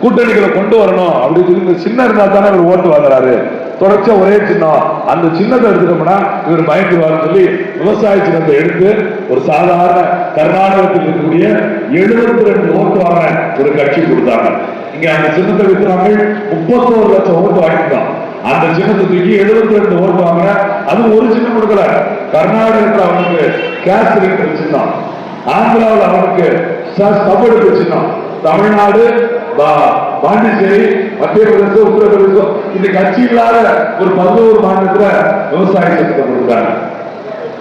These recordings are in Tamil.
கூட்டணிகளை கொண்டு வரணும் அப்படின்னு சொல்லி இந்த சின்ன இருந்தா தானே இவர் ஓட்டு வாங்குறாரு. தொடர்ச்சியா ஒரே சின்னம். அந்த சின்னத்தை எடுத்துட்டோம்னா இவர் பயந்துருவாருன்னு சொல்லி விவசாய சின்னத்தை எடுத்து ஒரு சாதாரண கர்நாடகத்தில் இருக்கக்கூடிய எழுபத்தி ரெண்டு ஓட்டு வாங்கின ஒரு கட்சி கொடுத்தாங்க. இங்க அந்த சின்னத்தை விற்கிறாங்க முப்பத்தோரு லட்சம் ஓட்டு வாங்கிட்டான் அந்த சின்னத்தை தூக்கி எழுபத்தி ரெண்டு ஓட்டு வாங்கின அது ஒரு சின்னம் கொடுக்கல. கர்நாடகத்தில் அவனுக்கு கேஸ் சிலிண்டர் சின்னம். ஆந்திராவில் அவனுக்கு கபடுக்கு சின்னம். தமிழ்நாடு பாண்டிச்சேரி மத்திய பிரதேசம் உத்தரப்பிரதேசம் இன்னைக்கு கட்சி இல்லாத ஒரு பதினோரு மாநிலத்துல விவசாய சட்டத்தை கொடுத்தாங்க.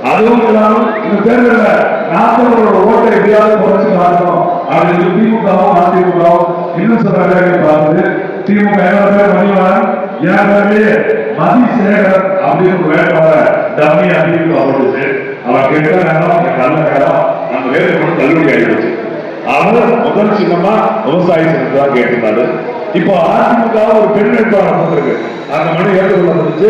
அதுவும் இல்லாமல் இந்த தேர்தலில் நாற்பதோட ஓட்டை எப்படியாவது குறைச்சு காட்டணும் அப்படின்னு திமுகவும் அதிமுகவும் இன்னும் சில வேலைகளை பார்த்து திமுக எல்லாருமே பேர் ஏற்கனவே என் பேர்லயே மதிசேகர் அப்படின்னு வேட்பாளர் டம்மி அப்படின்னு அவருக்கு அவன் கெட்ட நேரம் அவன் நல்ல நேரம் அந்த வேலை கொண்டு தள்ளுபடி அவர் முதல் சின்னமா விவசாய சின்னத்தை தான் கேட்டிருந்தாரு இப்போ அதிமுக ஒரு பெண் வேட்பாளர் வந்திருக்கு. அந்த மணி ஏற்றுக்கொள்ளப்பட்டுச்சு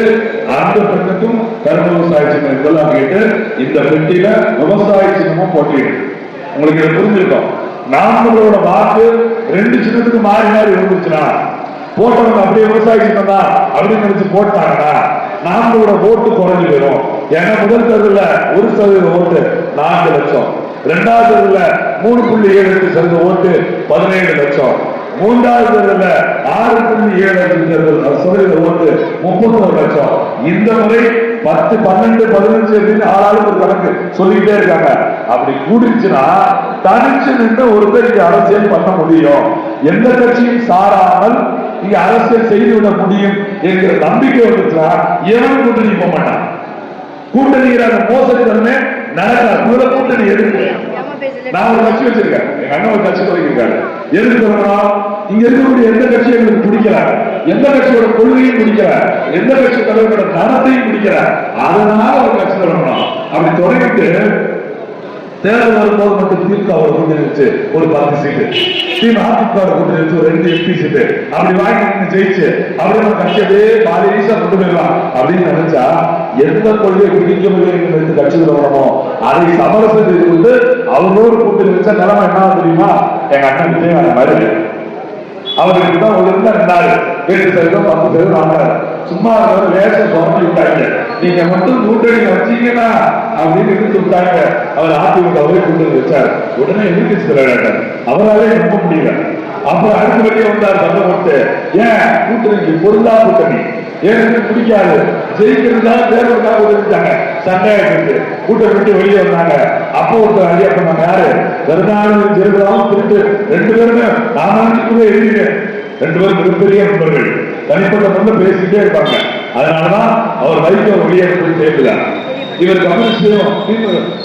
அந்த பெண்ணுக்கும் கரும்பு விவசாய சின்னம் இதெல்லாம் கேட்டு இந்த பெட்டியில விவசாய சின்னமும் போட்டியிருக்கு. உங்களுக்கு இதை புரிஞ்சிருக்கோம். நாமளோட வாக்கு ரெண்டு சின்னத்துக்கு மாறி மாறி இருந்துச்சுன்னா போட்டவங்க அப்படியே விவசாய சின்னம் தான் அப்படின்னு நினைச்சு போட்டாங்கன்னா நாமளோட ஓட்டு குறைஞ்சு போயிடும். ஏன்னா முதல் தேர்தலில் ஒரு சதவீத ஓட்டு நான்கு லட்சம். இரண்டாவது மூணு புள்ளி ஏழு எட்டு சதவீத ஓட்டு பதினேழு லட்சம். மூன்றாவது ஆறு புள்ளி ஏழு அஞ்சு தேர்தல் சதவீத ஓட்டு முப்பத்தொரு லட்சம். இந்த முறை பத்து பன்னெண்டு பதினஞ்சு அப்படின்னு ஆளாளுக்கு ஒரு கணக்கு சொல்லிக்கிட்டே இருக்காங்க. அப்படி கூடிச்சுன்னா தனிச்சு நின்று ஒருத்தர் இங்க அரசியல் பண்ண முடியும். எந்த கட்சியும் சாராமல் இங்க அரசியல் செய்து விட முடியும் என்கிற நம்பிக்கை வந்துச்சுன்னா எவன் கூட்டணி போக மாட்டான். கூட்டணிங்கிற அந்த மோசடி தன்மை நடக்காது முதல்ல கூட்டணி எதுக்கு நான் ஒரு கட்சி வச்சிருக்கேன். எங்க அண்ணன் ஒரு கட்சி தொடங்கியிருக்காரு. எதுக்கு இங்க இருக்கக்கூடிய எந்த எங்களுக்கு பிடிக்கல? எந்த கட்சியோட கொள்கையும் பிடிக்கல? எந்த கட்சி தலைவரோட தரத்தையும் பிடிக்கல? அதனால ஒரு கட்சி தொடங்கணும் தேர்தல் வரும்போது மட்டும் திமுக ஒரு கூட்டணி வச்சு ஒரு பத்து சீட்டு. திமுக அதிமுக ஒரு கூட்டணி வச்சு ஒரு ரெண்டு எம்பி சீட்டு. அப்படி வாங்கி ஜெயிச்சு அப்படியே நம்ம கட்சி அப்படியே பாதி ஈஸா கொண்டு போயிடலாம் அப்படின்னு நினைச்சா எந்த கொள்கையை பிடிக்கவில்லை என்று கட்சி வரணுமோ அதை சமரசம் செய்து கொண்டு அவரோடு கூட்டணி வச்ச நிலைமை என்ன தெரியுமா? எங்க அண்ணன் விஜய் அந்த மாதிரி. அவருக்கு தான் ஒரு இருந்தா இருந்தாரு எட்டு சதவீதம் பத்து சதவீதம் வாங்குறாரு. சும்மா லேசை லேசம் விட்டாங்க. நீங்க மட்டும் கூட்டணி வச்சீங்கன்னா அப்படின்னு சொல்லிட்டாங்க விட்டாங்க அவர் அதிமுக அவரே கூட்டணி வச்சார். உடனே எதிர்கட்சி தலைவர் அவராலே நம்ப முடியல. அப்புறம் அடுத்த வெளியே வந்தார் சண்டை போட்டு ஏன்? கூட்டணிக்கு பொருந்தா கூட்டணி. ஏன்னு பிடிக்காது. ஜெயிக்கிறதா தேர்தலுக்காக ஒதுக்கிட்டாங்க சண்டை ஆயிட்டு கூட்டம் விட்டு வெளியே வந்தாங்க. அப்போ ஒருத்தர் ஐடியா பண்ணாங்க யாரு? கருணாநிதி திருவிழாவும் திருட்டு. ரெண்டு பேருமே நானாண்டிக்குள்ள எழுதிங்க ரெண்டு பேரும் மிகப்பெரிய நண்பர்கள். தனிப்பட்ட முறையில் பேசிக்கிட்டே இருப்பாங்க. அதனாலதான் அவர் வைக்க வெளியே போய் சேர்க்கிறார் இவர் கம்யூனிஸ்டையும்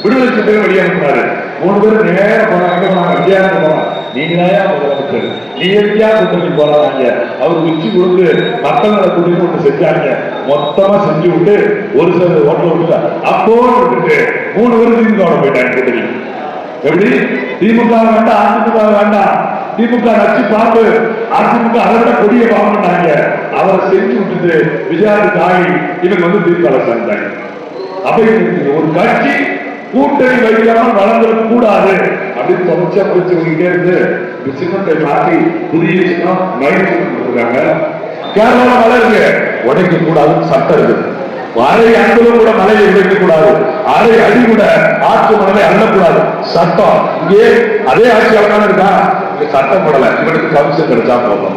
விடுதலை சிந்தையும் வெளியே அனுப்புறாரு மூணு பேரும் நேரம் போனாங்க எங்க வித்தியாசம் போனாங்க நீங்க தான் முதலமைச்சர்? நீ எங்கேயா கூட்டணி போறாங்க? அவர் உச்சி கொடுத்து மக்கள் நல கூட்டணி ஒன்று செஞ்சாங்க. மொத்தமா செஞ்சு விட்டு ஒரு சில ஓட்டு விட்டுட்டார் அப்போ விட்டுட்டு மூணு பேரும் திமுக வோட போயிட்டாங்க கூட்டணி. எப்படி? திமுக வேண்டாம் அதிமுக வேண்டாம். திமுக நச்சு பாம்பு அதிமுக அதை விட கொடிய பாம்புனாங்க அவரை செஞ்சு விட்டுட்டு விஜயாவுக்கு தாய் இவங்க வந்து தீர்ப்பாளர் சேர்ந்தாங்க அப்படி ஒரு கட்சி கூட்டணி வைக்காமல் வளர்ந்துட கூடாது அப்படின்னு தொடர்ச்சியா பிடிச்சுக்கிட்டே இருந்து இந்த சின்னத்தை மாற்றி புதிய சின்னம் மயில் சின்னம் கொடுத்துருக்காங்க மழை இருக்கு உடைக்க கூடாதுன்னு சட்டம் இருக்கு. அரை அன்பும் கூட மலையை உடைக்க கூடாது அரை அடி கூட ஆற்று மணலை அள்ளக்கூடாது. சட்டம். இங்கே அதே ஆட்சியாளர் இருக்கா? இங்க சட்டம் போடல. இவனுக்கு கவுன்சில் கிடைச்சா போதும்.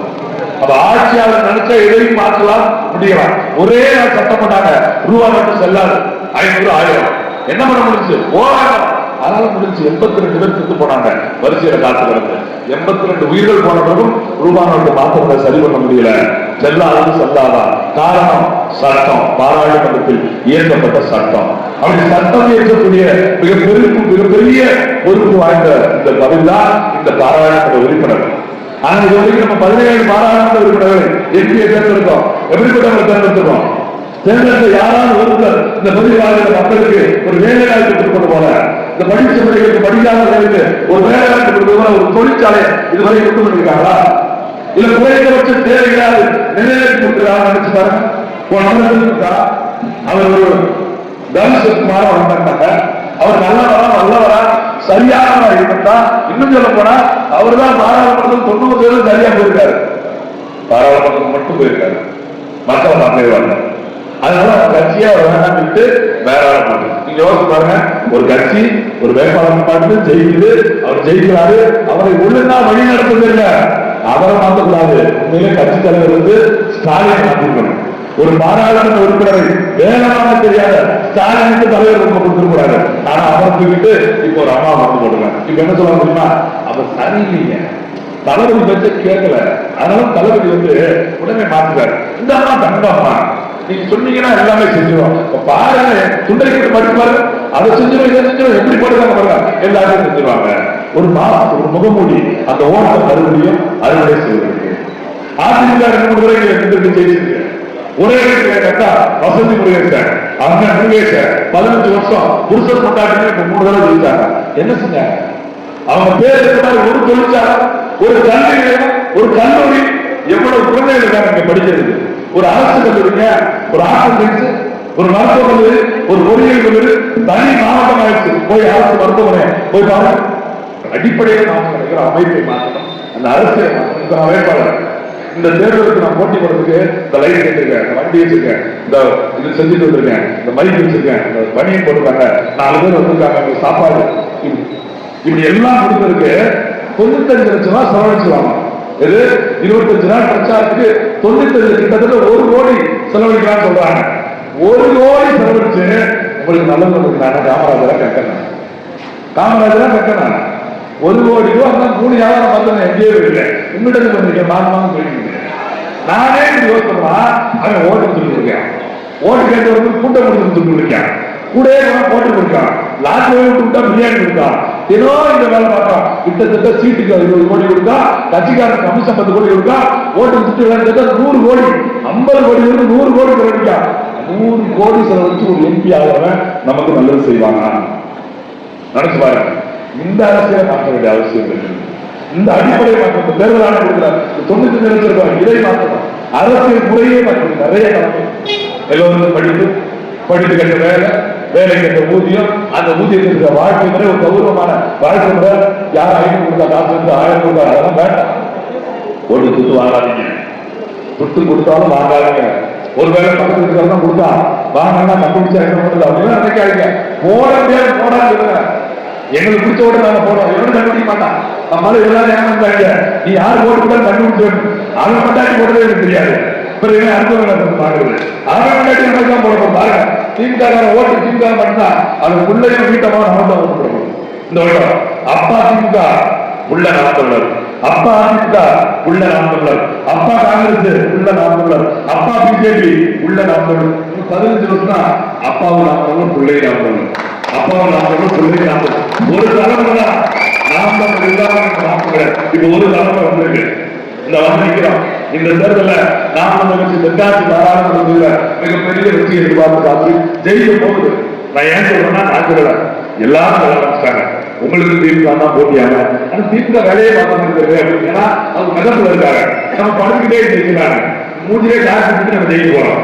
அப்ப ஆட்சியாளர் நினைச்சா எதையும் மாற்றலாம் முடியலாம். ஒரே நாள் சட்டம் பண்ணாங்க ரூபா மட்டும் செல்லாது. ஐநூறு ஆயிரம். என்ன பண்ண முடிஞ்சு போராட்டம். அதனால முடிஞ்சு எண்பத்தி ரெண்டு பேர் செத்து போனாங்க. வரிசையில காத்து கிடந்து எண்பத்தி ரெண்டு உயிர்கள் போன பிறகும் ரூபா மாற்றத்தை சரி பண்ண முடியல. செல்லாது செல்லாதா? காரணம் சட்டம். பாராளுமன்றத்தில் இயற்றப்பட்ட சட்டம். அப்படி சட்டம் இயற்றக்கூடிய மிகப்பெரிய மிகப்பெரிய பொறுப்பு வாய்ந்த இந்த பதவி தான் இந்த பாராளுமன்ற உறுப்பினர். ஆனா இது வரைக்கும் நம்ம பதினேழு பாராளுமன்ற உறுப்பினர்கள் எம்பியை தேர்ந்தெடுத்தோம். எப்படிப்பட்டவங்களை தேர்ந்தெடுத்திருக்கோம்? தேர்ந்தெடுத்த யாராவது ஒருத்தர் இந்த பகுதி வாழ்கிற மக்களுக்கு ஒரு வேலை வாய்ப்பு கொடுப்பது போல இந்த படிச்ச பிள்ளைகளுக்கு படிக்காதவர்களுக்கு ஒரு வேலை வாய்ப்பு ஒரு தொழிற்சாலை இதுவரை கொண்டு வந்திருக்காங்களா? இல்ல குறைந்தபட்ச தேவைகளால் நிறைவேற்றி கொடுக்கிறாங்க நினைச்சு பாருங்க. அவர் ஒரு தனுஷகுமார வந்தாங்க அவர் நல்லவரா நல்லவரா சரியானவரா இருந்தா இன்னும் சொல்ல போனா அவர் தான் பாராளுமன்றத்தில் தொண்ணூறு பேரும் சரியா போயிருக்காரு. பாராளுமன்றம் மட்டும் போயிருக்காரு. மக்கள் மக்களே வரல அதனால அந்த கட்சியை அவர் வேற ஆளை போட்டு நீங்க யோசிச்சு பாருங்க ஒரு கட்சி ஒரு வேட்பாளர் பார்த்து ஜெயிக்குது அவர் ஜெயிக்கிறாரு அவரை ஒழுங்கா வழி நடத்துறது இல்ல. அவரை மாற்றக்கூடாது உண்மையிலே கட்சி தலைவர் வந்து ஸ்டாலின் மாத்திருக்கணும். ஒரு பாராளுமன்ற உறுப்பினரை வேகமாக தெரியாத ஸ்டாலினுக்கு தலைவர் ரொம்ப கொடுத்துருக்கூடாது ஆனா அவரை தூக்கிட்டு இப்போ ஒரு அம்மா வந்து போடுங்க இப்ப என்ன சொல்ல முடியுமா? அவர் சரியில்லைங்க. தளபதி பற்றி கேட்கல. அதனால தளபதி வந்து உடனே மாத்துறாரு. இந்த அம்மா தங்கம்மா நீங்க சொன்னீங்கன்னா எல்லாமே செஞ்சிருவோம் இப்ப பாருங்க துண்டறிக்கை படிச்சு பாருங்க அதை செஞ்சிருவோம் இதை செஞ்சிருவோம் எப்படி போடுறாங்க பாருங்க. எல்லாரும் செஞ்சிருவாங்க. ஒரு மா ஒரு முகமூடி அந்த ஓட்ட மறுபடியும் அறுவடை செய்வதற்கு. அதிமுக ரெண்டு மூணு முறை எங்களுக்கு ஜெயிச்சிருக்கு. ஒரே கட்டா வசதி முருகேசன் அவங்க முருகேசன் பதினஞ்சு வருஷம் புருஷன் கொண்டாடி இப்ப மூணு தடவை ஜெயிச்சாங்க. என்ன செஞ்சாங்க அவங்க பேர் இருக்கிற ஒரு தொழிற்சாலை ஒரு கல்வி ஒரு கல்லூரி எவ்வளவு குழந்தைகள் இருக்காங்க இங்க படிக்கிறது ஒரு அரசு கல்லூரிங்க ஒரு ஆர்ட்ஸ் சயின்ஸ் ஒரு மருத்துவ கல்லூரி ஒரு பொறியியல் கல்லூரி தனி மாவட்டம் ஆயிடுச்சு. போய் அரசு மருத்துவமனை போய் பாருங்க அடிப்படையில் நாம் கிடைக்கிற அமைப்பை மாற்றணும். அந்த அரசியலை மாற்றணும். வேட்பாளர். இந்த தேர்தலுக்கு நான் போட்டி போடுறதுக்கு இந்த லைட் வச்சிருக்கேன் இந்த வண்டி வச்சிருக்கேன் இந்த இது செஞ்சுட்டு வந்திருக்கேன் இந்த மைக் வச்சிருக்கேன் இந்த பணியை போட்டிருக்காங்க. நாலு பேர் வந்திருக்காங்க சாப்பாடு. இப்படி- எல்லாம் கொடுத்துருக்கு தொண்ணூத்தஞ்சு லட்சம் ரூபாய் செலவழிச்சுவாங்க இது இருபத்தஞ்சு நாள் பிரச்சாரத்துக்கு தொண்ணூத்தஞ்சு கிட்டத்தட்ட ஒரு கோடி செலவழிக்கலாம் சொல்றாங்க. ஒரு கோடி செலவழிச்சு உங்களுக்கு நல்ல கொடுக்குறாங்க காமராஜரை கட்டணும் காமராஜரா கட்டணும் ஒரு கோடி ரூபா இருந்தா மூணு வியாபாரம் பார்த்தேன் எங்கேயோ இல்லை. உங்ககிட்ட பண்ணிருக்கேன் நான் வாங்க போயிருக்கேன் நானே இப்படி அவன் ஓட்டு கொடுத்துருக்கேன் ஓட்டு கேட்டு கூட்டம் கொடுத்து கொடுத்துருக்கேன் கூட ஓட்டு கொடுக்கான் லாஸ்ட் விட்டு விட்டா பிரியாணி கொடுத்தான் தினம் இந்த வேலை பார்த்தான் கிட்டத்தட்ட சீட்டுக்கு இருபது கோடி கொடுத்தா கட்சிக்காரன் கமிஷன் பத்து கோடி கொடுத்தா ஓட்டு கொடுத்துட்டு விளையாண்டு நூறு கோடி. ஐம்பது கோடி இருந்து நூறு கோடி செலவழிக்கான் நூறு கோடி செலவழிச்சு ஒரு எம்பி ஆகிறவன் நமக்கு நல்லது செய்வாங்க நினைச்சு பாருங்க. இந்த அரசியலை மாற்ற வேண்டிய அவசியம் இருக்கு இந்த அடிப்படை மாற்றம் தேர்தல் ஆணையம் கொடுக்கிறார். தொண்ணூத்தி அஞ்சு லட்சம் இதை மாற்றணும். அரசியல் முறையே மாற்றணும். நிறைய நடக்கும் எல்லோரும் படிப்பு படித்து கட்ட வேலை வேலைக்கு கட்ட ஊதியம் அந்த ஊதியத்தில் இருக்கிற வாழ்க்கை முறை ஒரு கௌரவமான வாழ்க்கை முறை. யார் ஐநூறு கொடுத்தா காசு கொடுத்தா ஆயிரம் கொடுத்தா அதெல்லாம் வேண்டாம். ஒரு துட்டு வாங்காதீங்க. துட்டு கொடுத்தாலும் வாங்காதீங்க. ஒருவேளை பக்கத்து இருக்கிறதா கொடுத்தா வாங்கினா கண்டுபிடிச்சா என்ன பண்ணுறது? அப்படின்னு நினைக்காதீங்க. போன பேர் போனா எங்களுக்கு பிடிச்ச ஓட்டு நாங்க போடுறோம். எவனும் கண்டுபிடிக்க மாட்டான். நம்மளால எல்லாரும் ஏமாந்தாங்க நீ யார் ஓட்டு கூட கண்டுபிடிச்சு அவன் மட்டும் போடுறது எனக்கு தெரியாது. பிறகு என்ன அடுத்தவங்க அவன் மட்டாட்டி நம்ம பாருங்க. திமுக ஓட்டு திமுக மட்டும்தான். அது உள்ளையும் வீட்டமா நம்ம தான் ஓட்டு இந்த வருடம் அப்பா திமுக உள்ள நாம் அப்பா அதிமுக உள்ள நாம் அப்பா காங்கிரஸ் உள்ள நாம் அப்பா பிஜேபி உள்ள நாம் பதினஞ்சு வருஷம் அப்பாவும் பிள்ளை நாம் அப்பாவும் நாம் பிள்ளை நாம் ஒரு தலைமுறை தான் நாம் தமிழர். இப்ப ஒரு தலைமுறை வந்திருக்கு. இந்த வந்திருக்கிறோம் இந்த தேர்தலில் நாம் தமிழர் தெற்காட்சி பாராளுமன்றத்தில் மிகப்பெரிய வெற்றி எதிர்பார்த்து காத்து ஜெயிக்க போகுது. நான் ஏன் சொல்றேன்னா நான் சொல்லல எல்லாரும் ஆரம்பிச்சிட்டாங்க உங்களுக்கு திமுக தான் போட்டியாங்க ஆனா திமுக வேலையை பார்க்க இருக்கிறது அப்படின்னா அவங்க மிதப்புல இருக்காங்க. நம்ம படுத்துக்கிட்டே ஜெயிக்கிறாங்க மூஞ்சிலே காசு கொடுத்து நம்ம ஜெயிக்க போறோம்.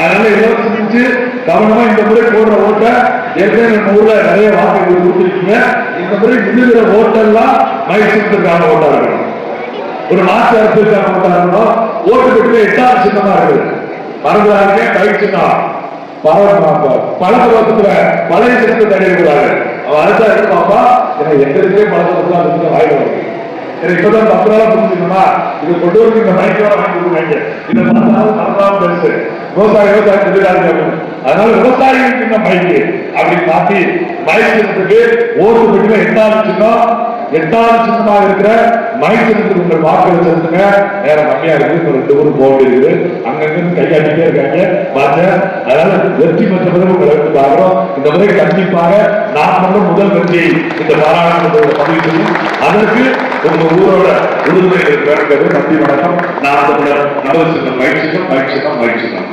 அதனால எல்லாம் சிந்திச்சு கவனமா இந்த முறை போடுற ஓட்டை ஏற்கனவே நம்ம ஊர்ல நிறைய வாக்குகள் கொடுத்துருக்கீங்க. இந்த முறை விழுகிற ஓட்டெல்லாம் மகிழ்ச்சி ஓட்டா இருக்கணும் ஒரு மாற்று அரசுக்கான ஓட்டா ஓட்டு பெற்று எட்டாவது சின்னமா இருக்குது. மறந்துடாதீங்க கை சின்னம் பரவாயில்ல பழைய சின்னத்தை தடையக்கூடாது அவன் அடுத்த இருப்பாப்பா எனக்கு எங்களுக்கே பழக்க அதுக்கு வாய்ப்பு எனக்கு இப்பதான் பத்து நாளா புரிஞ்சுக்கணுமா? இது கொண்டு வந்து இந்த மைக்கோட வாங்கி கொடுக்குறாங்க இதை பார்த்தாலும் மறந்தாலும் பெருசு விவசாய விவசாய தொழிலாளி அதனால விவசாயிகளுக்கு இந்த மைக்கு அப்படி மாத்தி மைக்கு ஓட்டு பெற்று எட்டாவது சின்னம். எட்டாவது சின்னமாக இருக்கிற மைத்திரத்துக்கு உங்கள் வாக்குகளை செலுத்துங்க நேரம் கம்மியா இருக்கு. இன்னும் ரெண்டு ஊரும் போக வேண்டியது. அங்கங்க கையாட்டிட்டே இருக்காங்க. பாருங்க. அதனால வெற்றி பெற்ற பிறகு உங்களை எடுத்து பார்க்கிறோம். இந்த முறை கண்டிப்பாக நான் மட்டும் முதல் வெற்றி இந்த பாராளுமன்றத்தில் பதவி. அதற்கு உங்க ஊரோட உறுதுணை இருக்கிறது நன்றி வணக்கம். நான் தமிழர் சின்னம் மகிழ்ச்சிக்கும் மகிழ்ச்சிக்கும் மகிழ்ச்சிக்கும்